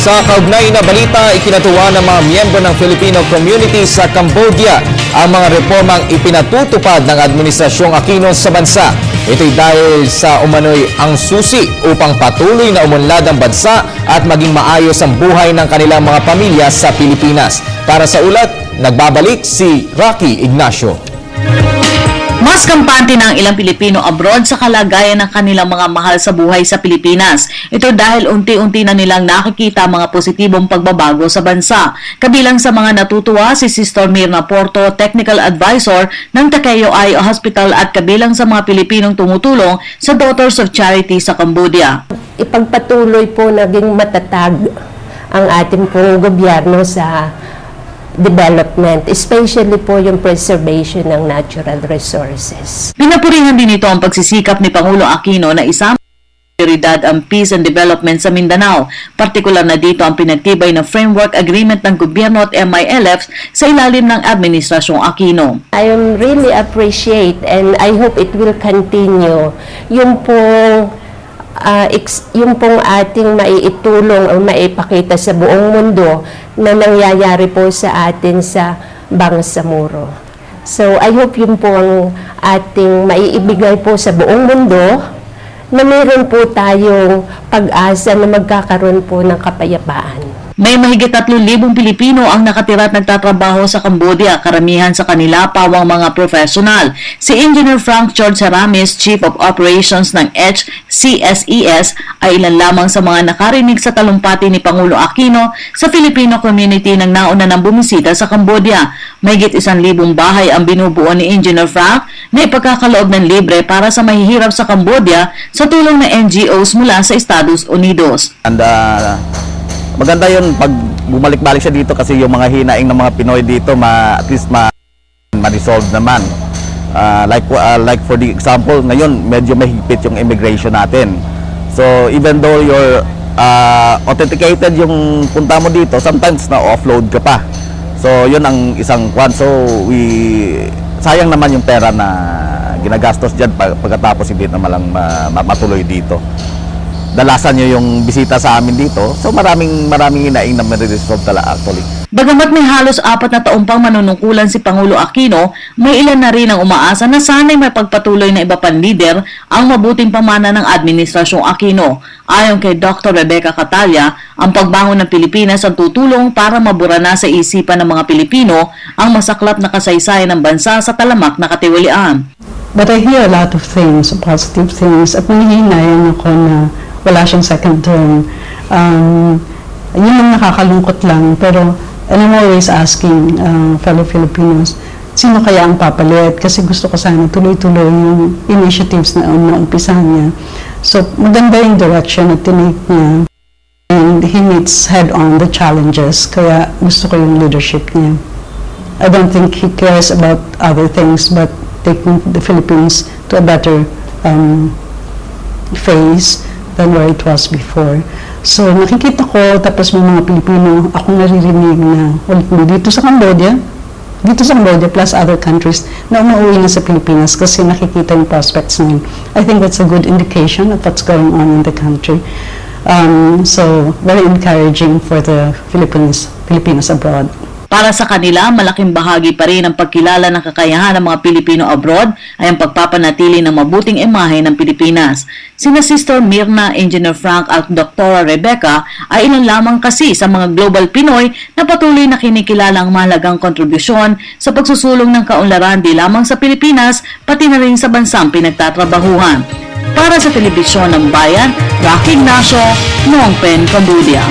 Sa kaugnay na balita, ikinatuwa ng mga miyembro ng Filipino community sa Cambodia ang mga reformang ipinatutupad ng Administrasyong Aquino sa bansa. Ito'y dahil sa umano'y ang susi upang patuloy na umunlad ang bansa at maging maayos ang buhay ng kanilang mga pamilya sa Pilipinas. Para sa ulat, nagbabalik si Rocky Ignacio. Mas kampante ng ilang Pilipino abroad sa kalagayan ng kanilang mga mahal sa buhay sa Pilipinas. Ito dahil unti-unti na nilang nakikita mga positibong pagbabago sa bansa. Kabilang sa mga natutuwa si Sister Mirna Porto, Technical Advisor ng Takeo Eye Hospital at kabilang sa mga Pilipinong tumutulong sa Daughters of Charity sa Cambodia. ipagpatuloy po naging matatag ang ating pong gobyerno sa development, especially po yung preservation ng natural resources. Pinapurihan din ito ang pagsisikap ni Pangulo Aquino na isama prioridad ang peace and development sa Mindanao. Partikular na dito ang pinagtibay na framework agreement ng gobyerno at MILF sa ilalim ng Administrasyong Aquino. I am really appreciate and I hope it will continue yung pong ex- yung pong ating maiitulong o maipakita sa buong mundo na nangyayari po sa atin sa Bangsamoro. So I hope yun po ang ating maiibigay po sa buong mundo na meron po tayong pag-asa na magkakaroon po ng kapayapaan. May mahigit 3,000 Pilipino ang nakatira at nagtatrabaho sa Cambodia, karamihan sa kanila pawang mga profesional. Si Engineer Frank George Haramis, Chief of Operations ng HCSES, ay ilan lamang sa mga nakarinig sa talumpati ni Pangulo Aquino sa Filipino community nang nauna ng bumisita sa Cambodia. Mahigit isang libong bahay ang binubuo ni Engineer Frank na ipagkakaloob ng libre para sa mahihirap sa Cambodia sa tulong ng NGOs mula sa Estados Unidos. And uh, maganda yun pag bumalik-balik siya dito kasi yung mga hinaing ng mga Pinoy dito ma at least ma ma-resolve naman. Uh, like uh, like for the example, ngayon medyo mahigpit yung immigration natin. So even though you're uh, authenticated yung punta mo dito, sometimes na-offload ka pa. So yun ang isang kwan. So we sayang naman yung pera na ginagastos diyan pag, pagkatapos hindi naman lang ma- matuloy dito dalasan nyo yung bisita sa amin dito. So maraming maraming inaing na mariresolve talaga actually. Bagamat may halos apat na taong pang manunungkulan si Pangulo Aquino, may ilan na rin ang umaasa na sana'y may pagpatuloy na iba pang lider ang mabuting pamana ng Administrasyong Aquino. Ayon kay Dr. Rebecca Catalya, ang pagbangon ng Pilipinas ang tutulong para mabura na sa isipan ng mga Pilipino ang masaklap na kasaysayan ng bansa sa talamak na katiwalian. But I hear a lot of things, positive things, at nanghihinayan ako na wala siyang second term. Um, yun ang nakakalungkot lang, pero and I'm always asking uh, fellow Filipinos, sino kaya ang papalit? Kasi gusto ko sana tuloy-tuloy yung initiatives na naumpisahan niya. So, maganda yung direction na tinake niya. And he meets head-on the challenges, kaya gusto ko yung leadership niya. I don't think he cares about other things but taking the Philippines to a better um, phase than where it was before. So nakikita ko, tapos may mga Pilipino, akong naririnig na well, dito sa Cambodia, dito sa Cambodia plus other countries na umuwi na sa Pilipinas kasi nakikita yung prospects namin. I think that's a good indication of what's going on in the country. Um, so, very encouraging for the Philippines, Filipinos abroad. Para sa kanila, malaking bahagi pa rin ng pagkilala ng kakayahan ng mga Pilipino abroad ay ang pagpapanatili ng mabuting imahe ng Pilipinas. Sina Sister Mirna, Engineer Frank at Dr. Rebecca ay ilan lamang kasi sa mga global Pinoy na patuloy na kinikilala ang mahalagang kontribusyon sa pagsusulong ng kaunlaran di lamang sa Pilipinas pati na rin sa bansang pinagtatrabahuhan. Para sa Telebisyon ng Bayan, Rocky Ignacio, Penh, Cambodia.